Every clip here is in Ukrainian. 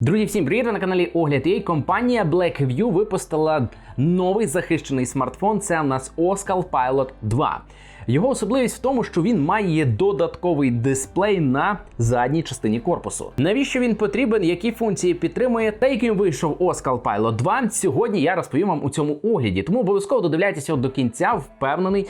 Друзі, всім привіт! На каналі Огляд Єй. компанія Blackview випустила новий захищений смартфон. Це у нас Oscal Pilot 2. Його особливість в тому, що він має додатковий дисплей на задній частині корпусу. Навіщо він потрібен, які функції підтримує та яким вийшов Oscal Pilot 2, Сьогодні я розповім вам у цьому огляді. Тому обов'язково додивляйтеся до кінця, впевнений.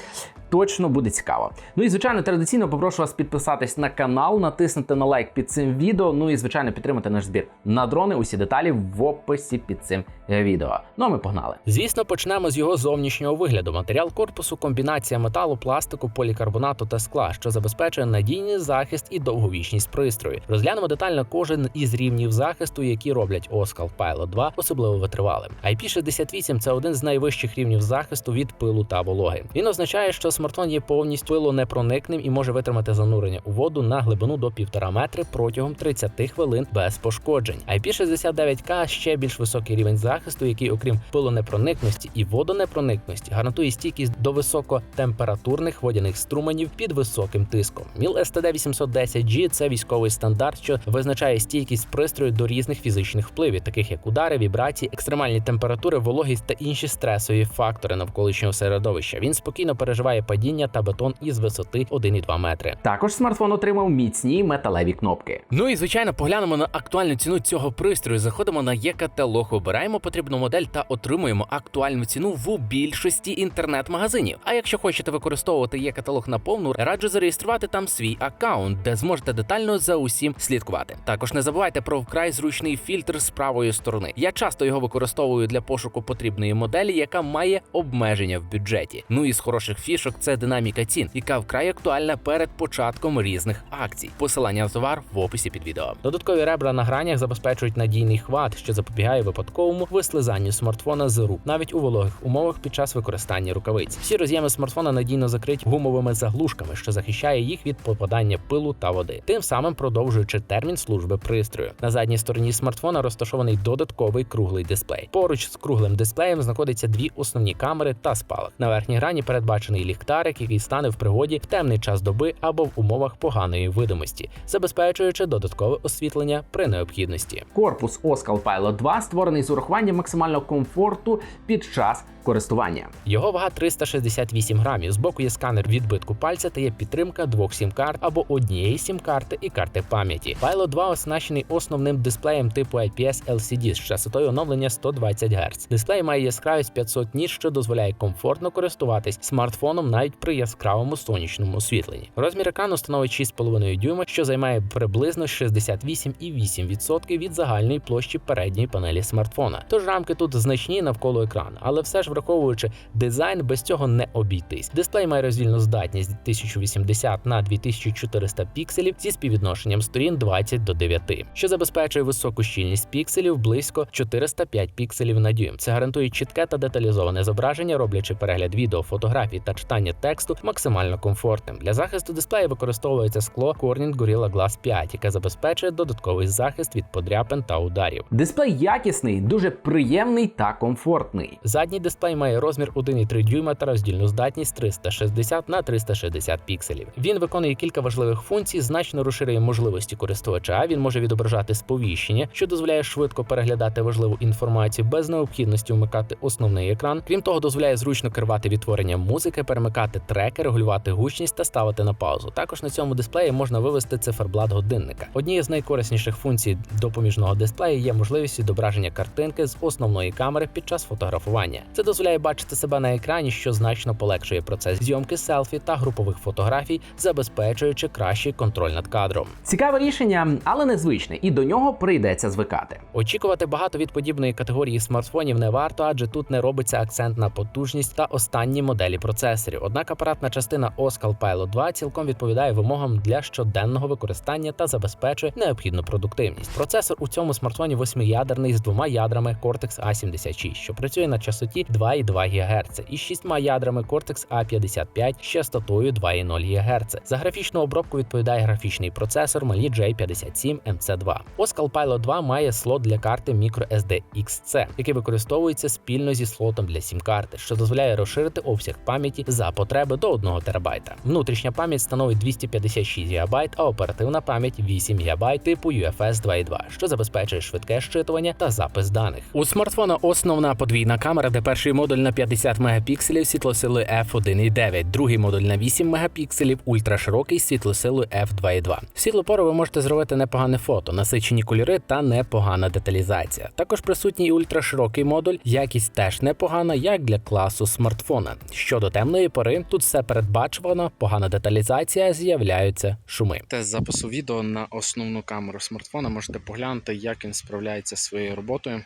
Точно буде цікаво. Ну і звичайно, традиційно попрошу вас підписатись на канал, натиснути на лайк під цим відео. Ну і звичайно підтримати наш збір на дрони. Усі деталі в описі під цим відео. Ну а ми погнали. Звісно, почнемо з його зовнішнього вигляду. Матеріал корпусу комбінація металу, пластику, полікарбонату та скла, що забезпечує надійний захист і довговічність пристрою. Розглянемо детально кожен із рівнів захисту, які роблять Oscal Pilot 2 особливо витривалим. IP68 – це один з найвищих рівнів захисту від пилу та вологи. Він означає, що смартфон є повністю пилонепроникним і може витримати занурення у воду на глибину до 1,5 метри протягом 30 хвилин без пошкоджень. IP69K – ще більш високий рівень захисту, який, окрім пилонепроникності і водонепроникності, гарантує стійкість до високотемпературних водяних струменів під високим тиском. МІЛ STD 810G – це військовий стандарт, що визначає стійкість пристрою до різних фізичних впливів, таких як удари, вібрації, екстремальні температури, вологість та інші стресові фактори навколишнього середовища. Він спокійно переживає падіння та бетон із висоти 1,2 метри. Також смартфон отримав міцні металеві кнопки. Ну і звичайно, поглянемо на актуальну ціну цього пристрою. Заходимо на є-каталог, обираємо потрібну модель та отримуємо актуальну ціну в більшості інтернет-магазинів. А якщо хочете використовувати є-каталог наповну, раджу зареєструвати там свій аккаунт, де зможете детально за усім слідкувати. Також не забувайте про вкрай зручний фільтр з правої сторони. Я часто його використовую для пошуку потрібної моделі, яка має обмеження в бюджеті. Ну і з хороших фішок це динаміка цін, яка вкрай актуальна перед початком різних акцій. Посилання на товар в описі під відео. Додаткові ребра на гранях забезпечують надійний хват, що запобігає випадковому вислизанню смартфона з рук, навіть у вологих умовах під час використання рукавиць. Всі роз'єми смартфона надійно закриті гумовими заглушками, що захищає їх від попадання пилу та води, тим самим продовжуючи термін служби пристрою. На задній стороні смартфона розташований додатковий круглий дисплей. Поруч з круглим дисплеєм знаходяться дві основні камери та спалах. На верхній грані передбачений ліхтарик, який стане в пригоді в темний час доби або в умовах поганої видимості, забезпечуючи додаткове освітлення при необхідності. Корпус Oscal Pilot 2 створений з урахуванням максимального комфорту під час користування. Його вага 368 грамів. Збоку є сканер відбитку пальця та є підтримка двох сім-карт або однієї сім-карти і карти пам'яті. Pilot 2 оснащений основним дисплеєм типу IPS LCD з частотою оновлення 120 Гц. Дисплей має яскравість 500 ніт, що дозволяє комфортно користуватись смартфоном навіть при яскравому сонячному освітленні. Розмір екрану становить 6,5 дюйма, що займає приблизно 68,8% від загальної площі передньої панелі смартфона. Тож рамки тут значні навколо екрану, але все ж враховуючи дизайн, без цього не обійтись. Дисплей має роздільну здатність 1080 на 2400 пікселів зі співвідношенням сторін 20 до 9, що забезпечує високу щільність пікселів близько 405 пікселів на дюйм. Це гарантує чітке та деталізоване зображення, роблячи перегляд відео, фотографій та читання тексту максимально комфортним. Для захисту дисплею використовується скло Corning Gorilla Glass 5, яке забезпечує додатковий захист від подряпин та ударів. Дисплей якісний, дуже приємний та комфортний. Задній дисплей має розмір 1,3 дюйма та роздільну здатність 360 на 360 пікселів. Він виконує кілька важливих функцій, значно розширює можливості користувача. Він може відображати сповіщення, що дозволяє швидко переглядати важливу інформацію без необхідності вмикати основний екран. Крім того, дозволяє зручно керувати відтворенням музики, перемикати треки, регулювати гучність та ставити на паузу. Також на цьому дисплеї можна вивести циферблат годинника. Однією з найкорисніших функцій допоміжного дисплею є можливість відображення картинки з основної камери під час фотографування. Це дозволяє бачити себе на екрані, що значно полегшує процес зйомки селфі та групових фотографій, забезпечуючи кращий контроль над кадром. Цікаве рішення, але незвичне, і до нього прийдеться звикати. Очікувати багато від подібної категорії смартфонів не варто, адже тут не робиться акцент на потужність та останні моделі процесорів. Однак апаратна частина Oscal Pilot 2 цілком відповідає вимогам для щоденного використання та забезпечує необхідну продуктивність. Процесор у цьому смартфоні восьмиядерний з двома ядрами Cortex A76, що працює на частоті 2,2 ГГц із 6 ядрами Cortex A55 з частотою 2,0 ГГц. За графічну обробку відповідає графічний процесор Mali J57 MC2. Oscal Pilot 2 має слот для карти microSD XC, який використовується спільно зі слотом для сім-карти, що дозволяє розширити обсяг пам'яті за потреби до 1 ТБ. Внутрішня пам'ять становить 256 ГБ, а оперативна пам'ять 8 ГБ типу UFS 2.2, що забезпечує швидке щитування та запис даних. У смартфона основна подвійна камера, де перший модуль на 50 мегапікселів світлосилою f1.9, другий модуль на 8 мегапікселів, ультраширокий світлосилою f2.2. В світлопору ви можете зробити непогане фото, насичені кольори та непогана деталізація. Також присутній ультраширокий модуль, якість теж непогана, як для класу смартфона. Щодо темної пори, тут все передбачувано, погана деталізація, з'являються шуми. Тест запису відео на основну камеру смартфона. Можете поглянути, як він справляється зі своєю роботою.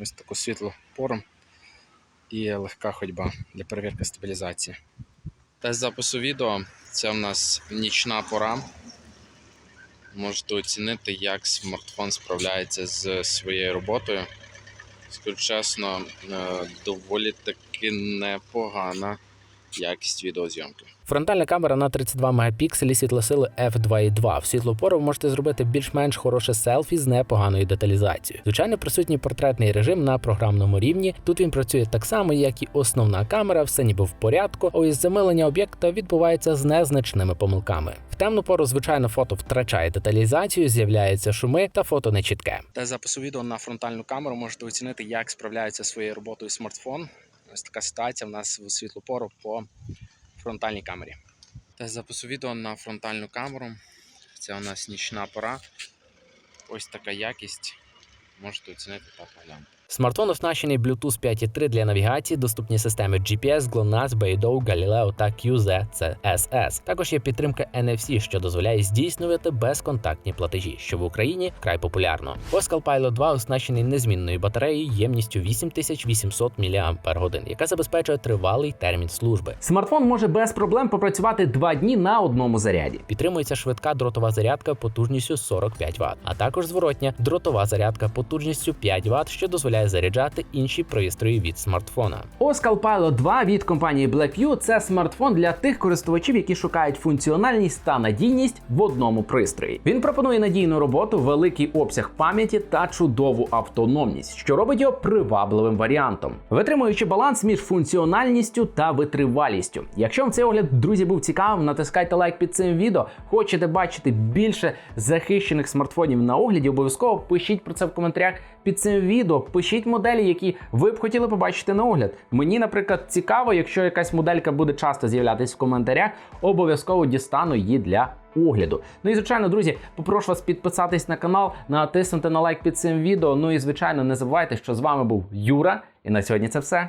Ось таку світлу пору і легка ходьба для перевірки стабілізації. Тест запису відео це в нас нічна пора. Можете оцінити, як смартфон справляється з своєю роботою. Скажу чесно, е, доволі таки непогана якість відеозйомки. Фронтальна камера на 32 мегапікселі світлосили f2.2. В світлопору ви можете зробити більш-менш хороше селфі з непоганою деталізацією. Звичайно, присутній портретний режим на програмному рівні. Тут він працює так само, як і основна камера, все ніби в порядку. а Ось замилення об'єкта відбувається з незначними помилками. В темну пору, звичайно, фото втрачає деталізацію, з'являються шуми та фото нечітке. Та запису відео на фронтальну камеру можете оцінити, як справляється своєю роботою смартфон. Ось така ситуація в нас в світлу пору по фронтальній камері. Та запису відео на фронтальну камеру. Це у нас нічна пора. Ось така якість. Можете оцінити та поглянути. Смартфон оснащений Bluetooth 5.3 для навігації, доступні системи GPS, GLONASS, Beidou, Galileo та QZCSS. Також є підтримка NFC, що дозволяє здійснювати безконтактні платежі, що в Україні вкрай популярно. Oscal Pilot 2 оснащений незмінною батареєю ємністю 8800 мАч, яка забезпечує тривалий термін служби. Смартфон може без проблем попрацювати два дні на одному заряді. Підтримується швидка дротова зарядка потужністю 45 Вт, а також зворотня дротова зарядка потужністю 5 Вт, що дозволяє заряджати інші пристрої від смартфона. Oscal Pilot 2 від компанії Blackview – це смартфон для тих користувачів, які шукають функціональність та надійність в одному пристрої. Він пропонує надійну роботу, великий обсяг пам'яті та чудову автономність, що робить його привабливим варіантом, витримуючи баланс між функціональністю та витривалістю. Якщо вам цей огляд, друзі, був цікавим, натискайте лайк під цим відео. Хочете бачити більше захищених смартфонів на огляді, обов'язково пишіть про це в коментарях під цим відео. Пишіть моделі, які ви б хотіли побачити на огляд. Мені, наприклад, цікаво, якщо якась моделька буде часто з'являтися в коментарях, обов'язково дістану її для огляду. Ну і звичайно, друзі, попрошу вас підписатись на канал, натиснути на лайк під цим відео. Ну і звичайно, не забувайте, що з вами був Юра. І на сьогодні це все.